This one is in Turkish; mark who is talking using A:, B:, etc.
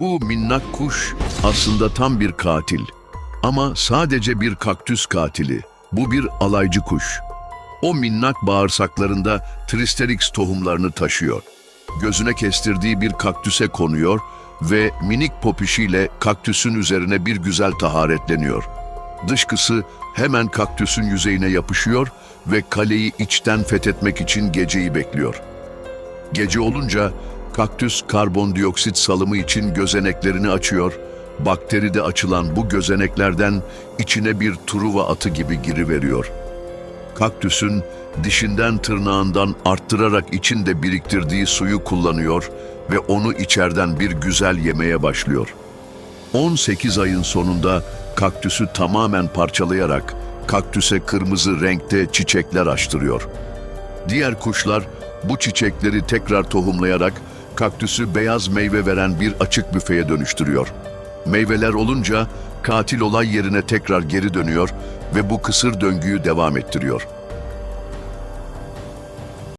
A: Bu minnak kuş aslında tam bir katil. Ama sadece bir kaktüs katili. Bu bir alaycı kuş. O minnak bağırsaklarında Tristerix tohumlarını taşıyor. Gözüne kestirdiği bir kaktüse konuyor ve minik popişiyle kaktüsün üzerine bir güzel taharetleniyor. Dışkısı hemen kaktüsün yüzeyine yapışıyor ve kaleyi içten fethetmek için geceyi bekliyor. Gece olunca kaktüs karbondioksit salımı için gözeneklerini açıyor. Bakteri de açılan bu gözeneklerden içine bir truva atı gibi giriveriyor. Kaktüsün dişinden tırnağından arttırarak içinde biriktirdiği suyu kullanıyor ve onu içeriden bir güzel yemeye başlıyor. 18 ayın sonunda kaktüsü tamamen parçalayarak kaktüse kırmızı renkte çiçekler açtırıyor. Diğer kuşlar bu çiçekleri tekrar tohumlayarak kaktüsü beyaz meyve veren bir açık büfeye dönüştürüyor. Meyveler olunca katil olay yerine tekrar geri dönüyor ve bu kısır döngüyü devam ettiriyor.